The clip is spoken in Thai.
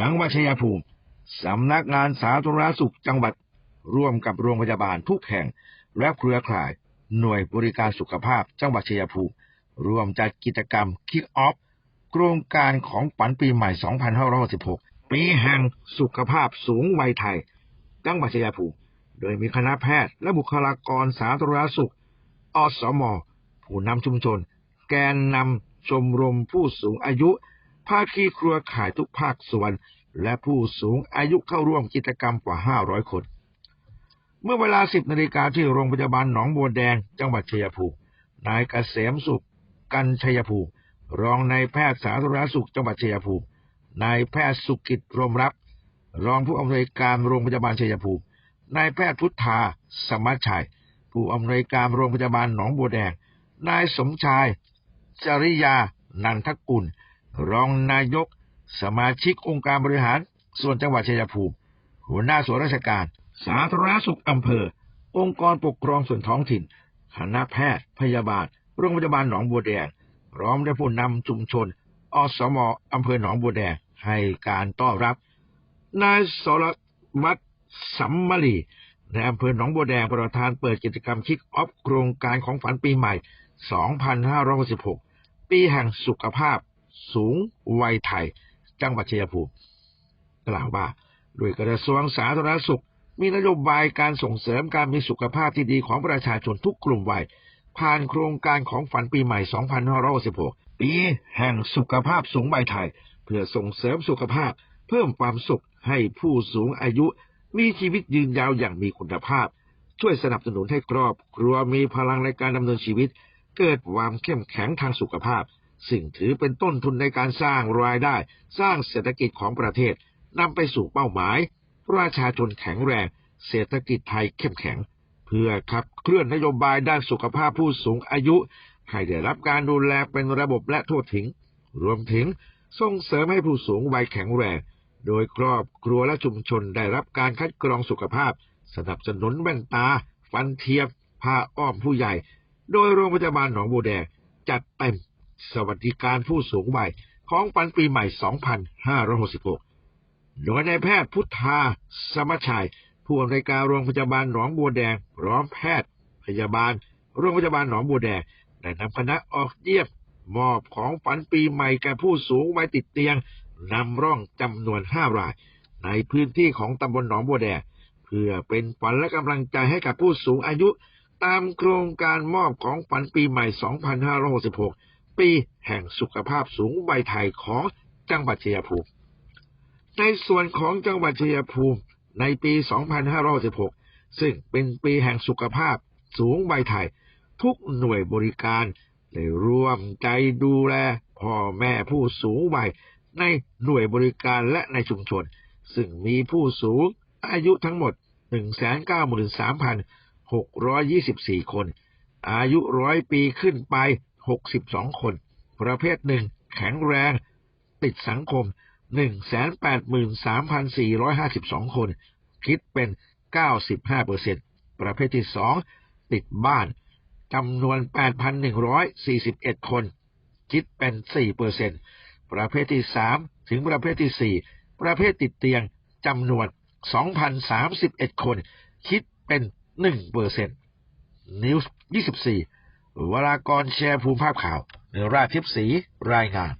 จังหวัดชัยภูมิสำนักงานสาธารณสุขจังหวัดร่วมกับโรงพยาบาลทุกแห่ง และเครือข่าย หน่วยบริการสุขภาพจังหวัดชัยภูมิร่วมจัดกิจกรรม Kick Off โครงการของฝันปีใหม่ 2566 ปีแห่งสุขภาพสูงวัยไทย จังหวัดชัยภูมิ โดยมีคณะแพทย์และบุคลากรสาธารณสุข อสม ผู้นำชุมชน แกนนำชมรมผู้สูงอายุ ภาคีเครือข่ายทุกภาคส่วน และผู้สูงอายุเข้าร่วมกิจกรรมกว่า 500 คน เมื่อเวลา 10นาฬิกาที่โรงพยาบาลหนองบัวแดง จังหวัดชัยภูมิ นายเกษมสุข กันชัยภูมิ รองนายแพทย์สาธารณสุขจังหวัดชัยภูมิ นายแพทย์สุกิจรมรับ รองผู้อำนวยการโรงพยาบาลชัยภูมิ นายแพทย์พุทธา สมัชชัย ผู้อำนวยการโรงพยาบาลหนองบัวแดง นายสมชาย จริยา นันทกุล รองนายก สมาชิกองค์การบริหาร ส่วนจังหวัดชัยภูมิ หัวหน้าส่วนราชการ สาธารณสุขอำเภอ องค์กรปกครองส่วนท้องถิ่น คณะแพทย์ พยาบาล โรงพยาบาลหนองบัวแดงพร้อมด้วยผู้นำชุมชน อสมอำเภอหนองบัวแดง ให้การต้อนรับ นายสรวัตรสัมมลีในอำเภอหนองบัวแดงประธานเปิดกิจกรรมคิกออฟโครงการของฝันปีใหม่ 2566 ปีแห่งสุขภาพ สูงวัยไทย จังหวัดชัยภูมิกล่าวว่าโดยกระทรวงสาธารณสุข มีนโยบายการส่งเสริมการมีสุขภาพที่ดีของประชาชนทุกกลุ่มวัย ผ่านโครงการของฝันปีใหม่ 2566 ปีแห่งสุขภาพสูงวัยไทย เพื่อส่งเสริมสุขภาพ เพิ่มความสุขให้ผู้สูงอายุ มีชีวิตยืนยาวอย่างมีคุณภาพ ช่วยสนับสนุนให้ครอบครัวมีพลังในการดำเนินชีวิต เกิดความเข้มแข็งทางสุขภาพ สิ่งถือเป็นต้นทุนในการสร้างรายได้ สร้างเศรษฐกิจของประเทศนำไปสู่เป้าหมาย ประชาชนแข็งแรง เศรษฐกิจไทยเข้มแข็ง เพื่อขับเคลื่อนนโยบายด้านสุขภาพผู้สูงอายุให้ได้รับการดูแลเป็นระบบและทั่วถึง รวมถึงส่งเสริมให้ผู้สูงวัยแข็งแรง โดยครอบครัวและชุมชนได้รับการคัดกรองสุขภาพ สนับสนุนแว่นตา ฟันเทียมผ้าอ้อมผู้ใหญ่ โดยโรงพยาบาลหนองบัวแดงจัดเต็ม สวัสดิการผู้สูงวัยของปันปีใหม่ 2566 โดยนายแพทย์พุทธาสมชัย ผู้อำนวยการโรงพยาบาลหนองบัวแดงพร้อมแพทย์ พยาบาล โรงพยาบาลหนองบัวแดงได้นำคณะออกเยี่ยมมอบของฝันปีใหม่แก่ผู้สูงวัยติดเตียงนำร่องจำนวนห้าราย ในพื้นที่ของตำบลหนองบัวแดงเพื่อเป็นขวัญและกำลังใจให้กับผู้สูงอายุ ตามโครงการมอบของฝันปีใหม่ 2566 ปีแห่งสุขภาพสูงวัยไทยของจังหวัดชัยภูมิ ในส่วนของจังหวัดชัยภูมิในปี 2516 ซึ่งเป็นปีแห่งสุขภาพสูงวัยไทย ทุกหน่วยบริการได้ร่วมใจดูแลพ่อแม่ผู้สูงวัยในหน่วยบริการและในชุมชน ซึ่งมีผู้สูงอายุทั้งหมด 193,624 คน อายุร้อยปีขึ้นไป 62 คน ประเภทหนึ่งแข็งแรง ติดสังคม 183,452 คน คิดเป็น 95%ประเภทที่สองติดบ้านจำนวน 8,141 คน คิดเป็น 4%ประเภทที่สามถึงประเภทที่สี่ประเภทติดเตียงจำนวน 2,031 คน คิดเป็น1%นิวส์24 วรากรแชร์ภูมิภาพข่าวเนราทิพสีรายงาน